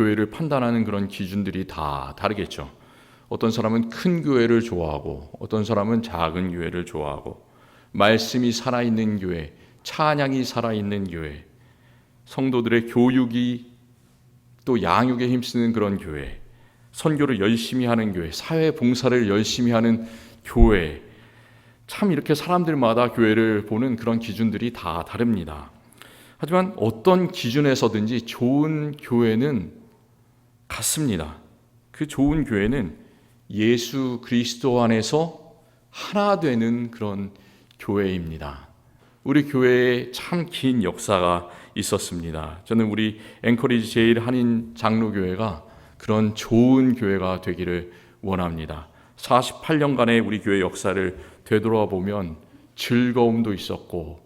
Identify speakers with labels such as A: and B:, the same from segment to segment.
A: 교회를 판단하는 그런 기준들이 다 다르겠죠. 어떤 사람은 큰 교회를 좋아하고 어떤 사람은 작은 교회를 좋아하고 말씀이 살아있는 교회, 찬양이 살아있는 교회, 성도들의 교육이 또 양육에 힘쓰는 그런 교회, 선교를 열심히 하는 교회, 사회 봉사를 열심히 하는 교회. 참 이렇게 사람들마다 교회를 보는 그런 기준들이 다 다릅니다. 하지만 어떤 기준에서든지 좋은 교회는 같습니다. 그 좋은 교회는 예수 그리스도 안에서 하나 되는 그런 교회입니다. 우리 교회에 참 긴 역사가 있었습니다. 저는 우리 앵커리지 제일 한인 장로교회가 그런 좋은 교회가 되기를 원합니다. 48년간의 우리 교회 역사를 되돌아 보면 즐거움도 있었고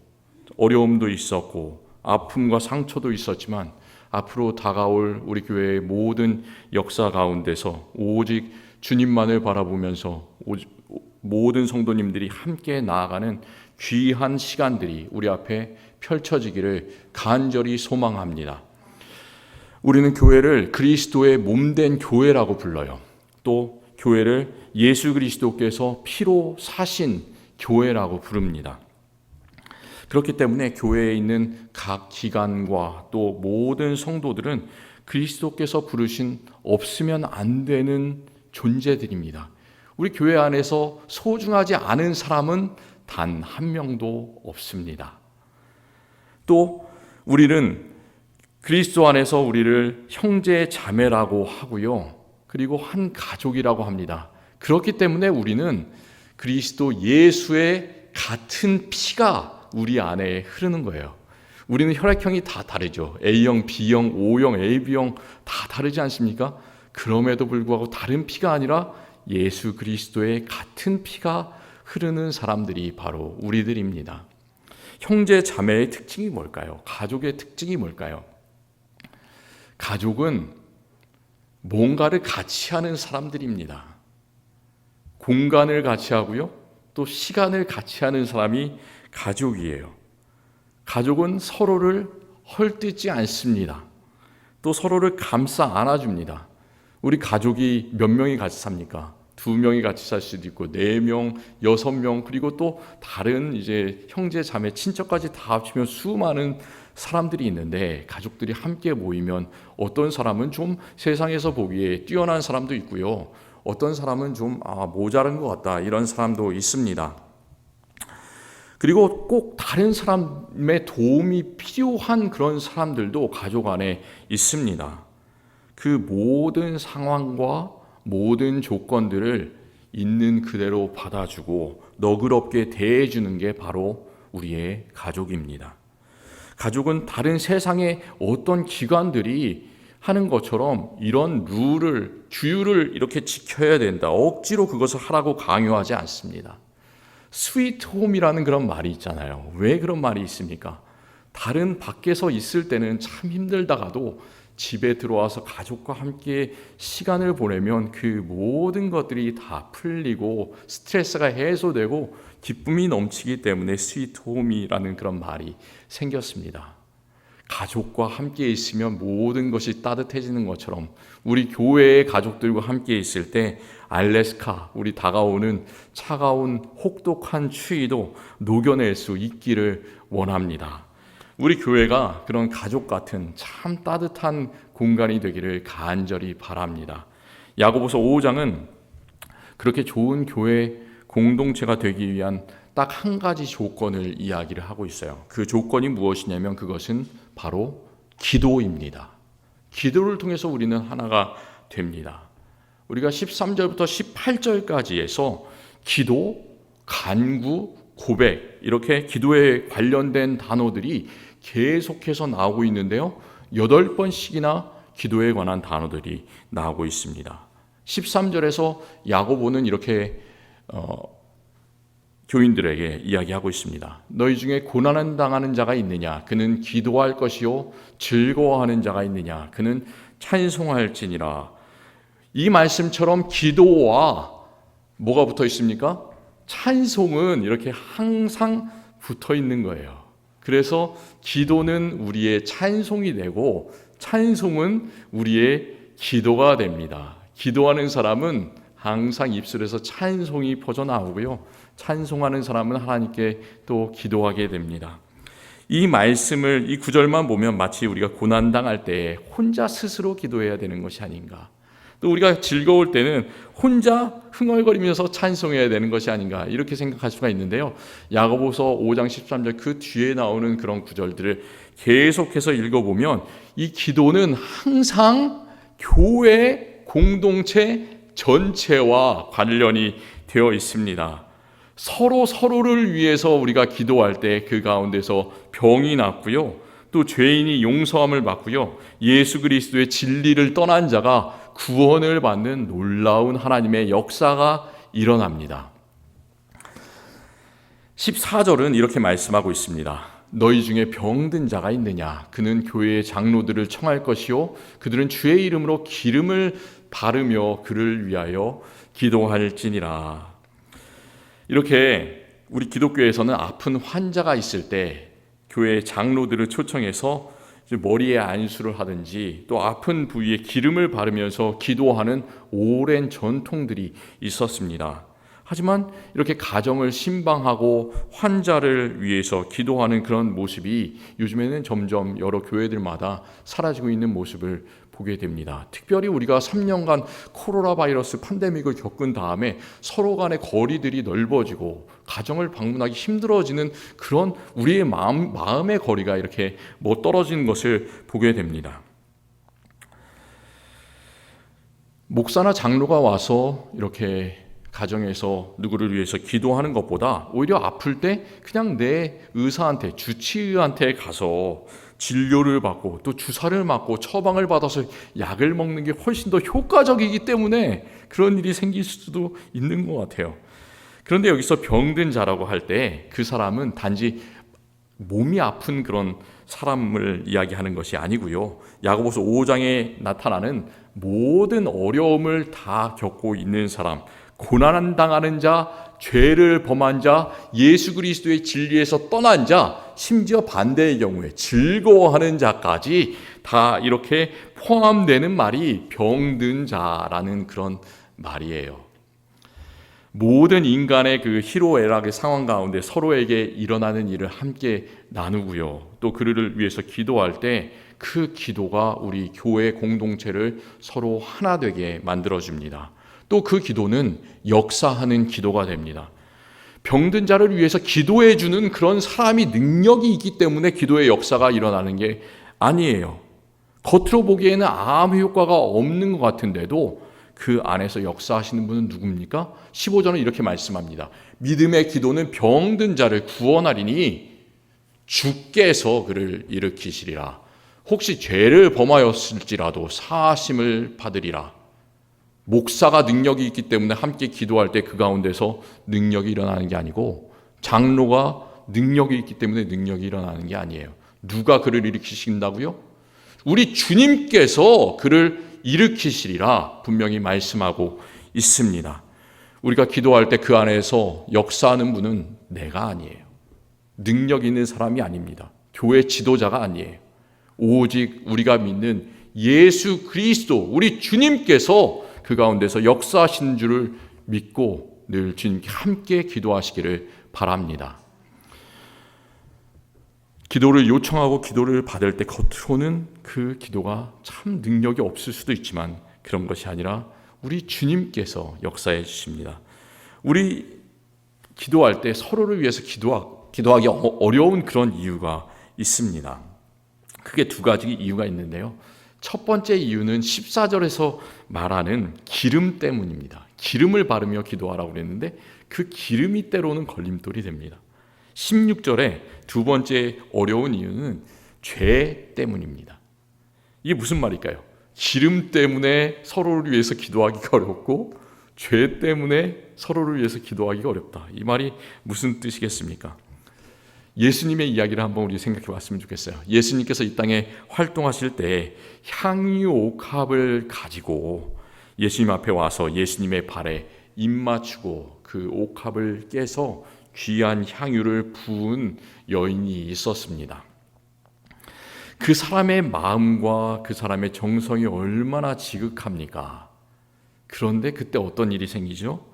A: 어려움도 있었고 아픔과 상처도 있었지만 앞으로 다가올 우리 교회의 모든 역사 가운데서 오직 주님만을 바라보면서 모든 성도님들이 함께 나아가는 귀한 시간들이 우리 앞에 펼쳐지기를 간절히 소망합니다. 우리는 교회를 그리스도의 몸된 교회라고 불러요. 또 교회를 예수 그리스도께서 피로 사신 교회라고 부릅니다. 그렇기 때문에 교회에 있는 각 기관과 또 모든 성도들은 그리스도께서 부르신 없으면 안 되는 존재들입니다. 우리 교회 안에서 소중하지 않은 사람은 단 한 명도 없습니다. 또 우리는 그리스도 안에서 우리를 형제 자매라고 하고요. 그리고 한 가족이라고 합니다. 그렇기 때문에 우리는 그리스도 예수의 같은 피가 우리 안에 흐르는 거예요. 우리는 혈액형이 다 다르죠. A형, B형, O형, AB형 다 다르지 않습니까? 그럼에도 불구하고 다른 피가 아니라 예수 그리스도의 같은 피가 흐르는 사람들이 바로 우리들입니다. 형제 자매의 특징이 뭘까요? 가족의 특징이 뭘까요? 가족은 뭔가를 같이 하는 사람들입니다. 공간을 같이 하고요. 또 시간을 같이 하는 사람이 가족이에요. 가족은 서로를 헐뜯지 않습니다. 또 서로를 감싸 안아줍니다. 우리 가족이 몇 명이 같이 삽니까? 두 명이 같이 살 수도 있고 네 명, 여섯 명 그리고 또 다른 이제 형제 자매 친척까지 다 합치면 수많은 사람들이 있는데 가족들이 함께 모이면 어떤 사람은 좀 세상에서 보기에 뛰어난 사람도 있고요. 어떤 사람은 좀 아, 모자른 것 같다 이런 사람도 있습니다. 그리고 꼭 다른 사람의 도움이 필요한 그런 사람들도 가족 안에 있습니다. 그 모든 상황과 모든 조건들을 있는 그대로 받아주고 너그럽게 대해주는 게 바로 우리의 가족입니다. 가족은 다른 세상의 어떤 기관들이 하는 것처럼 이런 룰을, 규율을 이렇게 지켜야 된다. 억지로 그것을 하라고 강요하지 않습니다. 스위트 홈이라는 그런 말이 있잖아요. 왜 그런 말이 있습니까? 다른 밖에서 있을 때는 참 힘들다가도 집에 들어와서 가족과 함께 시간을 보내면 그 모든 것들이 다 풀리고 스트레스가 해소되고 기쁨이 넘치기 때문에 스위트 홈이라는 그런 말이 생겼습니다. 가족과 함께 있으면 모든 것이 따뜻해지는 것처럼 우리 교회의 가족들과 함께 있을 때 알래스카 우리 다가오는 차가운 혹독한 추위도 녹여낼 수 있기를 원합니다. 우리 교회가 그런 가족 같은 참 따뜻한 공간이 되기를 간절히 바랍니다. 야고보서 5장은 그렇게 좋은 교회 공동체가 되기 위한 딱 한 가지 조건을 이야기를 하고 있어요. 그 조건이 무엇이냐면 그것은 바로 기도입니다. 기도를 통해서 우리는 하나가 됩니다. 우리가 13절부터 18절까지 해서 기도, 간구, 고백 이렇게 기도에 관련된 단어들이 계속해서 나오고 있는데요. 여덟 번씩이나 기도에 관한 단어들이 나오고 있습니다. 13절에서 야고보는 이렇게 어, 교인들에게 이야기하고 있습니다. 너희 중에 고난을 당하는 자가 있느냐? 그는 기도할 것이요 즐거워하는 자가 있느냐? 그는 찬송할지니라. 이 말씀처럼 기도와 뭐가 붙어 있습니까? 찬송은 이렇게 항상 붙어 있는 거예요. 그래서 기도는 우리의 찬송이 되고 찬송은 우리의 기도가 됩니다. 기도하는 사람은 항상 입술에서 찬송이 퍼져 나오고요. 찬송하는 사람은 하나님께 또 기도하게 됩니다. 이 말씀을 이 구절만 보면 마치 우리가 고난 당할 때 혼자 스스로 기도해야 되는 것이 아닌가. 또 우리가 즐거울 때는 혼자 흥얼거리면서 찬송해야 되는 것이 아닌가 이렇게 생각할 수가 있는데요. 야고보서 5장 13절 그 뒤에 나오는 그런 구절들을 계속해서 읽어보면 이 기도는 항상 교회 공동체 전체와 관련이 되어 있습니다. 서로 서로를 위해서 우리가 기도할 때 그 가운데서 병이 났고요. 또 죄인이 용서함을 받고요. 예수 그리스도의 진리를 떠난 자가 구원을 받는 놀라운 하나님의 역사가 일어납니다. 14절은 이렇게 말씀하고 있습니다. 너희 중에 병든 자가 있느냐? 그는 교회의 장로들을 청할 것이요. 그들은 주의 이름으로 기름을 바르며 그를 위하여 기도할지니라. 이렇게 우리 기독교에서는 아픈 환자가 있을 때 교회 장로들을 초청해서 머리에 안수를 하든지 또 아픈 부위에 기름을 바르면서 기도하는 오랜 전통들이 있었습니다. 하지만 이렇게 가정을 신방하고 환자를 위해서 기도하는 그런 모습이 요즘에는 점점 여러 교회들마다 사라지고 있는 모습을 보게 됩니다. 특별히 우리가 3년간 코로나 바이러스 팬데믹을 겪은 다음에 서로 간의 거리들이 넓어지고 가정을 방문하기 힘들어지는 그런 우리의 마음, 마음의 거리가 이렇게 뭐 떨어지는 것을 보게 됩니다. 목사나 장로가 와서 이렇게 가정에서 누구를 위해서 기도하는 것보다 오히려 아플 때 그냥 내 의사한테 주치의한테 가서 진료를 받고 또 주사를 맞고 처방을 받아서 약을 먹는 게 훨씬 더 효과적이기 때문에 그런 일이 생길 수도 있는 것 같아요. 그런데 여기서 병든 자라고 할 때 그 사람은 단지 몸이 아픈 그런 사람을 이야기하는 것이 아니고요. 야고보서 5장에 나타나는 모든 어려움을 다 겪고 있는 사람, 고난 당하는 자, 죄를 범한 자, 예수 그리스도의 진리에서 떠난 자, 심지어 반대의 경우에 즐거워하는 자까지 다 이렇게 포함되는 말이 병든 자라는 그런 말이에요. 모든 인간의 그 희로애락의 상황 가운데 서로에게 일어나는 일을 함께 나누고요. 또 그를 위해서 기도할 때 그 기도가 우리 교회 공동체를 서로 하나 되게 만들어 줍니다. 또 그 기도는 역사하는 기도가 됩니다. 병든 자를 위해서 기도해 주는 그런 사람이 능력이 있기 때문에 기도의 역사가 일어나는 게 아니에요. 겉으로 보기에는 아무 효과가 없는 것 같은데도 그 안에서 역사하시는 분은 누굽니까? 15절은 이렇게 말씀합니다. 믿음의 기도는 병든 자를 구원하리니 주께서 그를 일으키시리라. 혹시 죄를 범하였을지라도 사하심을 받으리라. 목사가 능력이 있기 때문에 함께 기도할 때 그 가운데서 능력이 일어나는 게 아니고 장로가 능력이 있기 때문에 능력이 일어나는 게 아니에요. 누가 그를 일으키신다고요? 우리 주님께서 그를 일으키시리라 분명히 말씀하고 있습니다. 우리가 기도할 때 그 안에서 역사하는 분은 내가 아니에요. 능력 있는 사람이 아닙니다. 교회 지도자가 아니에요. 오직 우리가 믿는 예수 그리스도 우리 주님께서 그 가운데서 역사하시는 줄을 믿고 늘 주님께 함께 기도하시기를 바랍니다. 기도를 요청하고 기도를 받을 때 겉으로는 그 기도가 참 능력이 없을 수도 있지만 그런 것이 아니라 우리 주님께서 역사해 주십니다. 우리 기도할 때 서로를 위해서 기도하, 기도하기 어려운 그런 이유가 있습니다. 크게 두 가지 이유가 있는데요. 첫 번째 이유는 14절에서 말하는 기름 때문입니다. 기름을 바르며 기도하라고 그랬는데 그 기름이 때로는 걸림돌이 됩니다. 16절에 두 번째 어려운 이유는 죄 때문입니다. 이게 무슨 말일까요? 기름 때문에 서로를 위해서 기도하기가 어렵고 죄 때문에 서로를 위해서 기도하기가 어렵다. 이 말이 무슨 뜻이겠습니까? 예수님의 이야기를 한번 우리 생각해 봤으면 좋겠어요. 예수님께서 이 땅에 활동하실 때 향유 옥합을 가지고 예수님 앞에 와서 예수님의 발에 입 맞추고 그 옥합을 깨서 귀한 향유를 부은 여인이 있었습니다. 그 사람의 마음과 그 사람의 정성이 얼마나 지극합니까? 그런데 그때 어떤 일이 생기죠?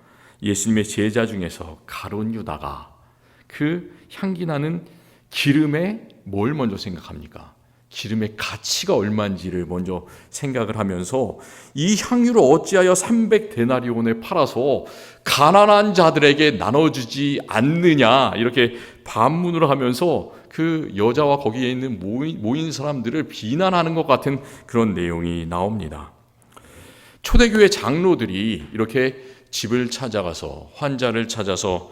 A: 예수님의 제자 중에서 가론 유다가 그 향기 나는 기름에 뭘 먼저 생각합니까? 기름의 가치가 얼마인지를 먼저 생각을 하면서 이 향유를 어찌하여 300데나리온에 팔아서 가난한 자들에게 나눠주지 않느냐 이렇게 반문을 하면서 그 여자와 거기에 있는 모인, 모인 사람들을 비난하는 것 같은 그런 내용이 나옵니다. 초대교회 장로들이 이렇게 집을 찾아가서 환자를 찾아서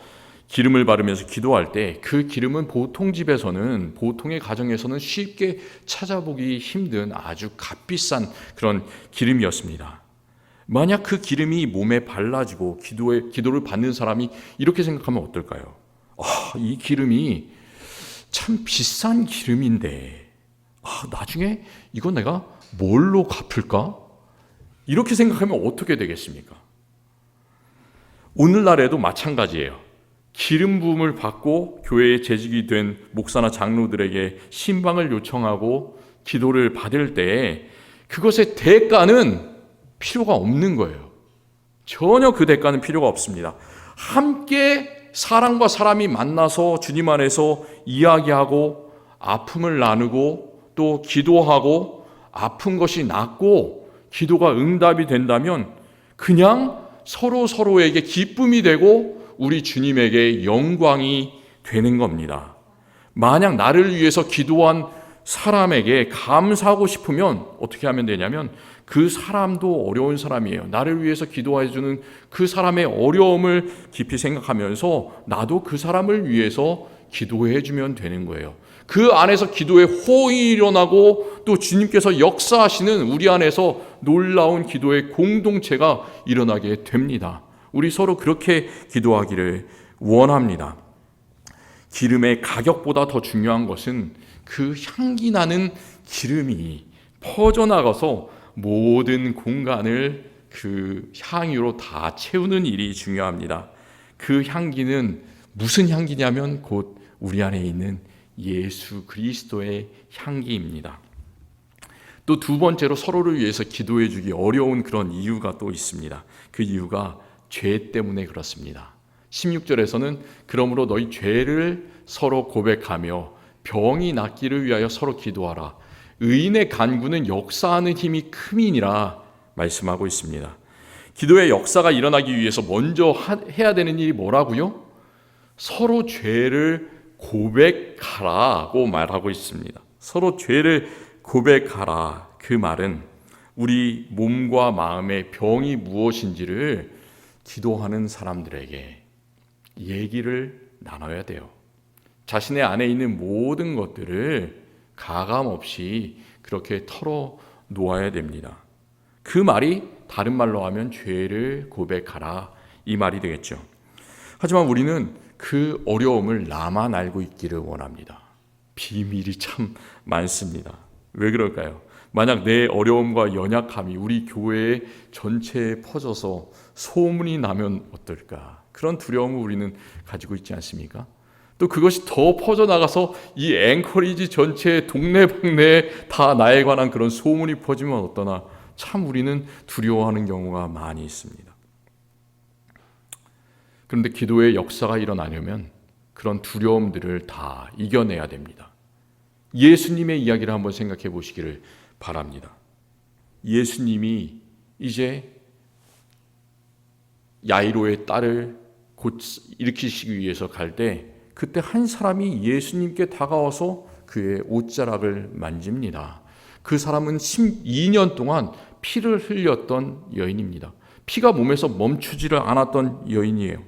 A: 기름을 바르면서 기도할 때 그 기름은 보통 집에서는 보통의 가정에서는 쉽게 찾아보기 힘든 아주 값비싼 그런 기름이었습니다. 만약 그 기름이 몸에 발라지고 기도에 기도를 받는 사람이 이렇게 생각하면 어떨까요? 아, 이 기름이 참 비싼 기름인데 아, 나중에 이거 내가 뭘로 갚을까? 이렇게 생각하면 어떻게 되겠습니까? 오늘날에도 마찬가지예요. 기름 부음을 받고 교회에 재직이 된 목사나 장로들에게 신방을 요청하고 기도를 받을 때 그것의 대가는 필요가 없는 거예요. 전혀 그 대가는 필요가 없습니다. 함께 사람과 사람이 만나서 주님 안에서 이야기하고 아픔을 나누고 또 기도하고 아픈 것이 낫고 기도가 응답이 된다면 그냥 서로 서로에게 기쁨이 되고 우리 주님에게 영광이 되는 겁니다. 만약 나를 위해서 기도한 사람에게 감사하고 싶으면 어떻게 하면 되냐면 그 사람도 어려운 사람이에요. 나를 위해서 기도해 주는 그 사람의 어려움을 깊이 생각하면서 나도 그 사람을 위해서 기도해 주면 되는 거예요. 그 안에서 기도의 호응이 일어나고 또 주님께서 역사하시는 우리 안에서 놀라운 기도의 공동체가 일어나게 됩니다. 우리 서로 그렇게 기도하기를 원합니다. 기름의 가격보다 더 중요한 것은 그 향기 나는 기름이 퍼져나가서 모든 공간을 그 향유로 다 채우는 일이 중요합니다. 그 향기는 무슨 향기냐면 곧 우리 안에 있는 예수 그리스도의 향기입니다. 또 두 번째로 서로를 위해서 기도해 주기 어려운 그런 이유가 또 있습니다. 그 이유가 죄 때문에 그렇습니다. 16절에서는 그러므로 너희 죄를 서로 고백하며 병이 낫기를 위하여 서로 기도하라. 의인의 간구는 역사하는 힘이 큼이니라 말씀하고 있습니다. 기도의 역사가 일어나기 위해서 먼저 해야 되는 일이 뭐라고요? 서로 죄를 고백하라고 말하고 있습니다. 서로 죄를 고백하라. 그 말은 우리 몸과 마음의 병이 무엇인지를 기도하는 사람들에게 얘기를 나눠야 돼요. 자신의 안에 있는 모든 것들을 가감 없이 그렇게 털어 놓아야 됩니다. 그 말이 다른 말로 하면 죄를 고백하라 이 말이 되겠죠. 하지만 우리는 그 어려움을 나만 알고 있기를 원합니다. 비밀이 참 많습니다. 왜 그럴까요? 만약 내 어려움과 연약함이 우리 교회 전체에 퍼져서 소문이 나면 어떨까? 그런 두려움을 우리는 가지고 있지 않습니까? 또 그것이 더 퍼져나가서 이 앵커리지 전체 동네방네에 다 나에 관한 그런 소문이 퍼지면 어떠나 참 우리는 두려워하는 경우가 많이 있습니다. 그런데 기도의 역사가 일어나려면 그런 두려움들을 다 이겨내야 됩니다. 예수님의 이야기를 한번 생각해 보시기를 바랍니다. 예수님이 이제 야이로의 딸을 곧 일으키시기 위해서 갈 때 그때 한 사람이 예수님께 다가와서 그의 옷자락을 만집니다. 그 사람은 12년 동안 피를 흘렸던 여인입니다. 피가 몸에서 멈추지를 않았던 여인이에요.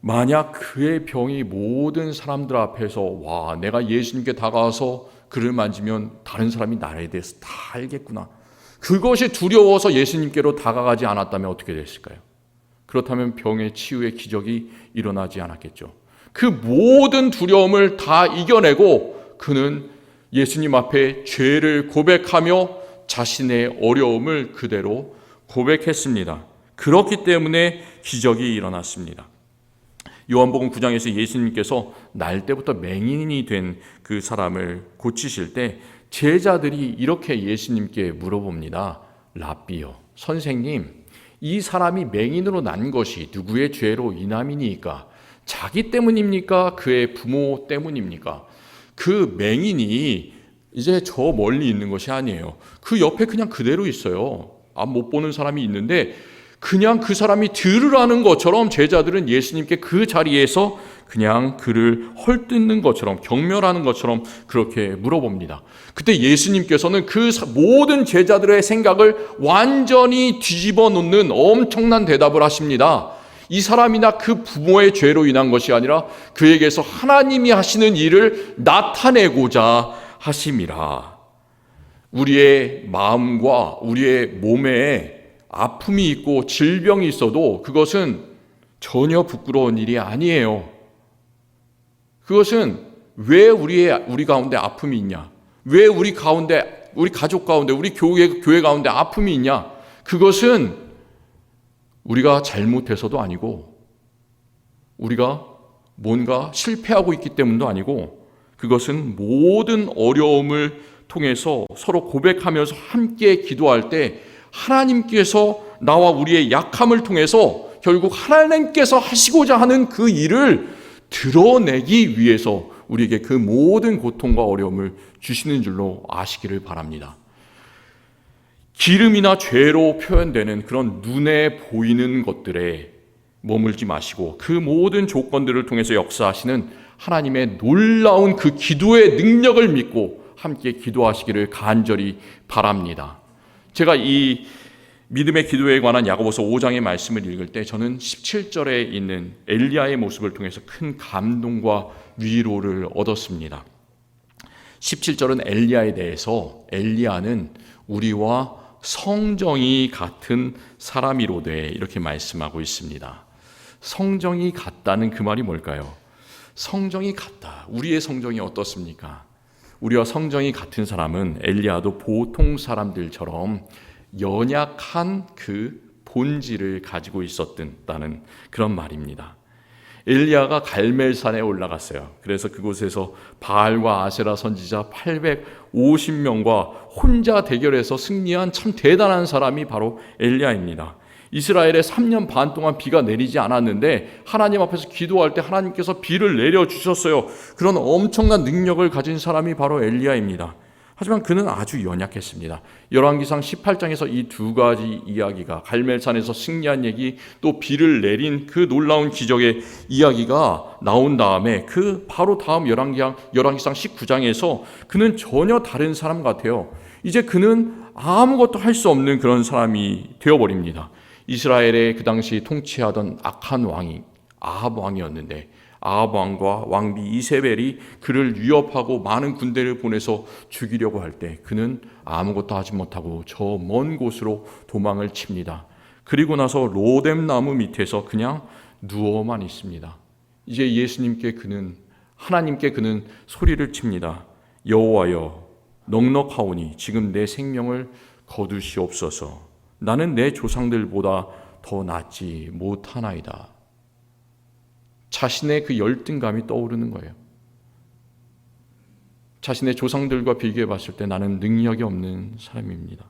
A: 만약 그의 병이 모든 사람들 앞에서 와 내가 예수님께 다가와서 그를 만지면 다른 사람이 나에 대해서 다 알겠구나. 그것이 두려워서 예수님께로 다가가지 않았다면 어떻게 됐을까요? 그렇다면 병의 치유의 기적이 일어나지 않았겠죠. 그 모든 두려움을 다 이겨내고 그는 예수님 앞에 죄를 고백하며 자신의 어려움을 그대로 고백했습니다. 그렇기 때문에 기적이 일어났습니다. 요한복음 9장에서 예수님께서 날 때부터 맹인이 된 그 사람을 고치실 때 제자들이 이렇게 예수님께 물어봅니다. 라비요, 선생님, 이 사람이 맹인으로 난 것이 누구의 죄로 인함이니까? 자기 때문입니까? 그의 부모 때문입니까? 그 맹인이 이제 저 멀리 있는 것이 아니에요. 그 옆에 그냥 그대로 있어요. 앞못 보는 사람이 있는데 그냥 그 사람이 들으라는 것처럼 제자들은 예수님께 그 자리에서 그냥 그를 헐뜯는 것처럼 경멸하는 것처럼 그렇게 물어봅니다. 그때 예수님께서는 그 모든 제자들의 생각을 완전히 뒤집어 놓는 엄청난 대답을 하십니다. 이 사람이나 그 부모의 죄로 인한 것이 아니라 그에게서 하나님이 하시는 일을 나타내고자 하심이라. 우리의 마음과 우리의 몸에 아픔이 있고 질병이 있어도 그것은 전혀 부끄러운 일이 아니에요. 그것은 왜 우리의 우리 가운데 아픔이 있냐? 왜 우리 가운데 우리 가족 가운데 우리 교회 교회 가운데 아픔이 있냐? 그것은 우리가 잘못해서도 아니고 우리가 뭔가 실패하고 있기 때문도 아니고 그것은 모든 어려움을 통해서 서로 고백하면서 함께 기도할 때 하나님께서 나와 우리의 약함을 통해서 결국 하나님께서 하시고자 하는 그 일을 드러내기 위해서 우리에게 그 모든 고통과 어려움을 주시는 줄로 아시기를 바랍니다. 기름이나 죄로 표현되는 그런 눈에 보이는 것들에 머물지 마시고 그 모든 조건들을 통해서 역사하시는 하나님의 놀라운 그 기도의 능력을 믿고 함께 기도하시기를 간절히 바랍니다. 제가 이 믿음의 기도에 관한 야고보서 5장의 말씀을 읽을 때 저는 17절에 있는 엘리야의 모습을 통해서 큰 감동과 위로를 얻었습니다. 17절은 엘리야에 대해서 엘리야는 우리와 성정이 같은 사람이로되 이렇게 말씀하고 있습니다. 성정이 같다는 그 말이 뭘까요? 성정이 같다. 우리의 성정이 어떻습니까? 우리와 성정이 같은 사람은 엘리야도 보통 사람들처럼 연약한 그 본질을 가지고 있었다는 그런 말입니다. 엘리야가 갈멜산에 올라갔어요. 그래서 그곳에서 바알과 아세라 선지자 850명과 혼자 대결해서 승리한 참 대단한 사람이 바로 엘리야입니다. 이스라엘에 3년 반 동안 비가 내리지 않았는데 하나님 앞에서 기도할 때 하나님께서 비를 내려 주셨어요. 그런 엄청난 능력을 가진 사람이 바로 엘리야입니다. 하지만 그는 아주 연약했습니다. 열왕기상 18장에서 이 두 가지 이야기가 갈멜산에서 승리한 얘기 또 비를 내린 그 놀라운 기적의 이야기가 나온 다음에 그 바로 다음 열왕기상 열왕기상 19장에서 그는 전혀 다른 사람 같아요. 이제 그는 아무것도 할 수 없는 그런 사람이 되어 버립니다. 이스라엘의 그 당시 통치하던 악한 왕이 아합 왕이었는데 아합 왕과 왕비 이세벨이 그를 위협하고 많은 군대를 보내서 죽이려고 할 때 그는 아무것도 하지 못하고 저 먼 곳으로 도망을 칩니다. 그리고 나서 로뎀 나무 밑에서 그냥 누워만 있습니다. 이제 예수님께 그는 하나님께 그는 소리를 칩니다. 여호와여 넉넉하오니 지금 내 생명을 거두시옵소서. 나는 내 조상들보다 더 낫지 못하나이다. 자신의 그 열등감이 떠오르는 거예요. 자신의 조상들과 비교해 봤을 때 나는 능력이 없는 사람입니다.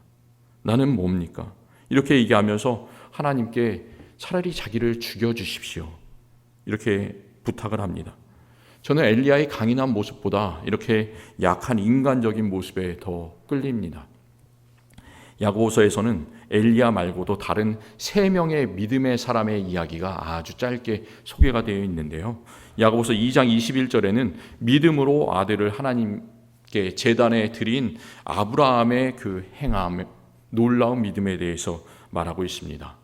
A: 나는 뭡니까? 이렇게 얘기하면서 하나님께 차라리 자기를 죽여 주십시오. 이렇게 부탁을 합니다. 저는 엘리야의 강인한 모습보다 이렇게 약한 인간적인 모습에 더 끌립니다. 야고보서에서는 엘리야 말고도 다른 세 명의 믿음의 사람의 이야기가 아주 짧게 소개가 되어 있는데요. 야고보서 2장 21절에는 믿음으로 아들을 하나님께 제단에 드린 아브라함의 그 행함, 놀라운 믿음에 대해서 말하고 있습니다.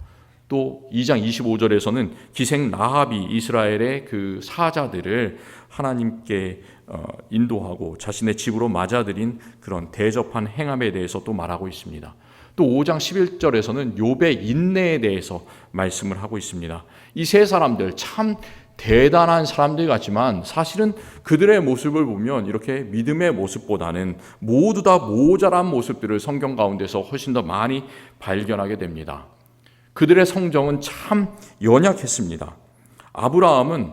A: 또 2장 25절에서는 기생 나합이 이스라엘의 그 사자들을 하나님께 어, 인도하고 자신의 집으로 맞아들인 그런 대접한 행함에 대해서 또 말하고 있습니다. 또 5장 11절에서는 욥의 인내에 대해서 말씀을 하고 있습니다. 이 세 사람들 참 대단한 사람들 같지만 사실은 그들의 모습을 보면 이렇게 믿음의 모습보다는 모두 다 모자란 모습들을 성경 가운데서 훨씬 더 많이 발견하게 됩니다. 그들의 성정은 참 연약했습니다. 아브라함은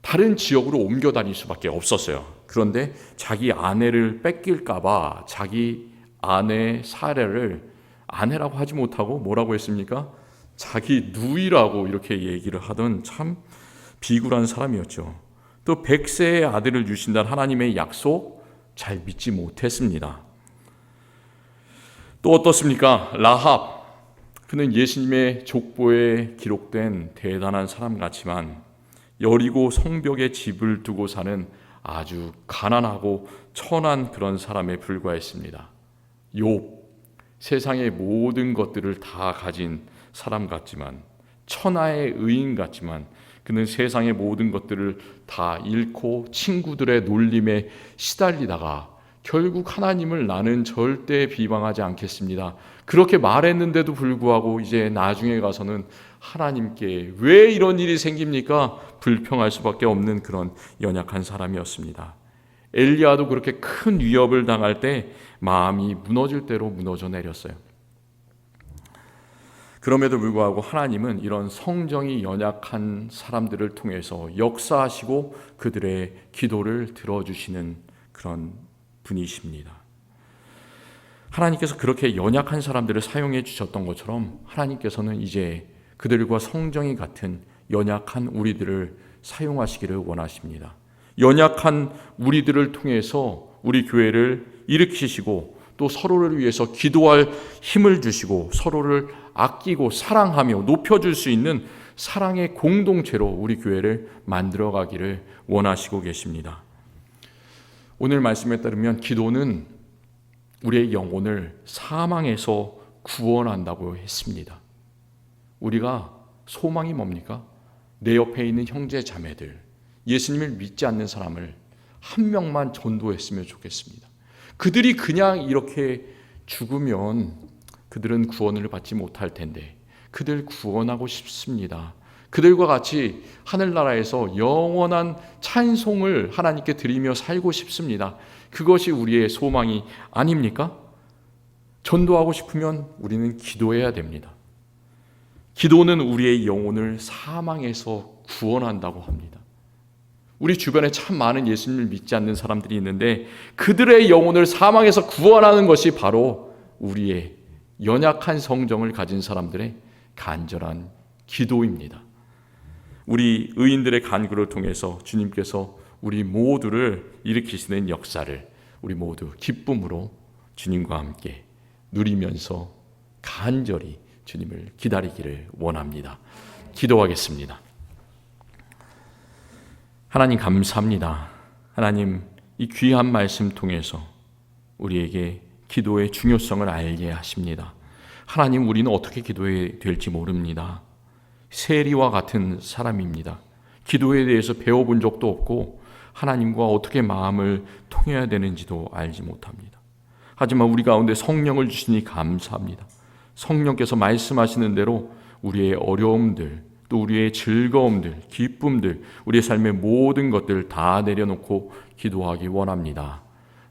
A: 다른 지역으로 옮겨 다닐 수밖에 없었어요. 그런데 자기 아내를 뺏길까봐 자기 아내 사례를 아내라고 하지 못하고 뭐라고 했습니까? 자기 누이라고 이렇게 얘기를 하던 참 비굴한 사람이었죠. 또 백세의 아들을 주신다는 하나님의 약속 잘 믿지 못했습니다. 또 어떻습니까? 라합. 그는 예수님의 족보에 기록된 대단한 사람 같지만 여리고 성벽에 집을 두고 사는 아주 가난하고 천한 그런 사람에 불과했습니다. 욥. 세상의 모든 것들을 다 가진 사람 같지만 천하의 의인 같지만 그는 세상의 모든 것들을 다 잃고 친구들의 놀림에 시달리다가 결국 하나님을 나는 절대 비방하지 않겠습니다. 그렇게 말했는데도 불구하고 이제 나중에 가서는 하나님께 왜 이런 일이 생깁니까? 불평할 수밖에 없는 그런 연약한 사람이었습니다. 엘리야도 그렇게 큰 위협을 당할 때 마음이 무너질 대로 무너져 내렸어요. 그럼에도 불구하고 하나님은 이런 성정이 연약한 사람들을 통해서 역사하시고 그들의 기도를 들어주시는 그런 분이십니다. 하나님께서 그렇게 연약한 사람들을 사용해 주셨던 것처럼 하나님께서는 이제 그들과 성정이 같은 연약한 우리들을 사용하시기를 원하십니다. 연약한 우리들을 통해서 우리 교회를 일으키시고 또 서로를 위해서 기도할 힘을 주시고 서로를 아끼고 사랑하며 높여줄 수 있는 사랑의 공동체로 우리 교회를 만들어 가기를 원하시고 계십니다. 오늘 말씀에 따르면 기도는 우리의 영혼을 사망에서 구원한다고 했습니다. 우리가 소망이 뭡니까? 내 옆에 있는 형제 자매들, 예수님을 믿지 않는 사람을 한 명만 전도했으면 좋겠습니다. 그들이 그냥 이렇게 죽으면 그들은 구원을 받지 못할 텐데 그들 구원하고 싶습니다. 그들과 같이 하늘나라에서 영원한 찬송을 하나님께 드리며 살고 싶습니다. 그것이 우리의 소망이 아닙니까? 전도하고 싶으면 우리는 기도해야 됩니다. 기도는 우리의 영혼을 사망에서 구원한다고 합니다. 우리 주변에 참 많은 예수님을 믿지 않는 사람들이 있는데 그들의 영혼을 사망에서 구원하는 것이 바로 우리의 연약한 성정을 가진 사람들의 간절한 기도입니다. 우리 의인들의 간구를 통해서 주님께서 우리 모두를 일으키시는 역사를 우리 모두 기쁨으로 주님과 함께 누리면서 간절히 주님을 기다리기를 원합니다. 기도하겠습니다. 하나님 감사합니다. 하나님 이 귀한 말씀 통해서 우리에게 기도의 중요성을 알게 하십니다. 하나님 우리는 어떻게 기도해야 될지 모릅니다. 세리와 같은 사람입니다. 기도에 대해서 배워본 적도 없고 하나님과 어떻게 마음을 통해야 되는지도 알지 못합니다. 하지만 우리 가운데 성령을 주시니 감사합니다. 성령께서 말씀하시는 대로 우리의 어려움들, 또 우리의 즐거움들, 기쁨들, 우리의 삶의 모든 것들 다 내려놓고 기도하기 원합니다.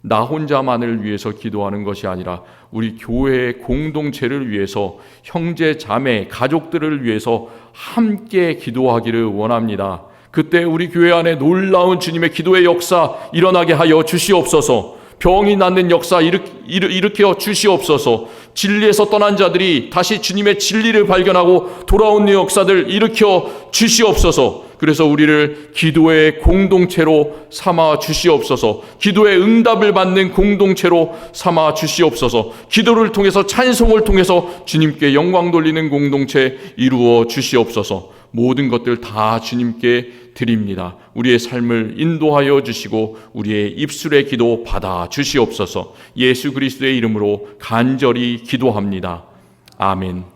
A: 나 혼자만을 위해서 기도하는 것이 아니라 우리 교회의 공동체를 위해서 형제, 자매, 가족들을 위해서 함께 기도하기를 원합니다. 그때 우리 교회 안에 놀라운 주님의 기도의 역사 일어나게 하여 주시옵소서. 병이 낫는 역사 일으켜 주시옵소서. 진리에서 떠난 자들이 다시 주님의 진리를 발견하고 돌아온 역사들 일으켜 주시옵소서. 그래서 우리를 기도의 공동체로 삼아 주시옵소서. 기도의 응답을 받는 공동체로 삼아 주시옵소서. 기도를 통해서 찬송을 통해서 주님께 영광 돌리는 공동체 이루어 주시옵소서. 모든 것들 다 주님께 드립니다. 우리의 삶을 인도하여 주시고 우리의 입술의 기도 받아 주시옵소서. 예수 그리스도의 이름으로 간절히 기도합니다. 아멘.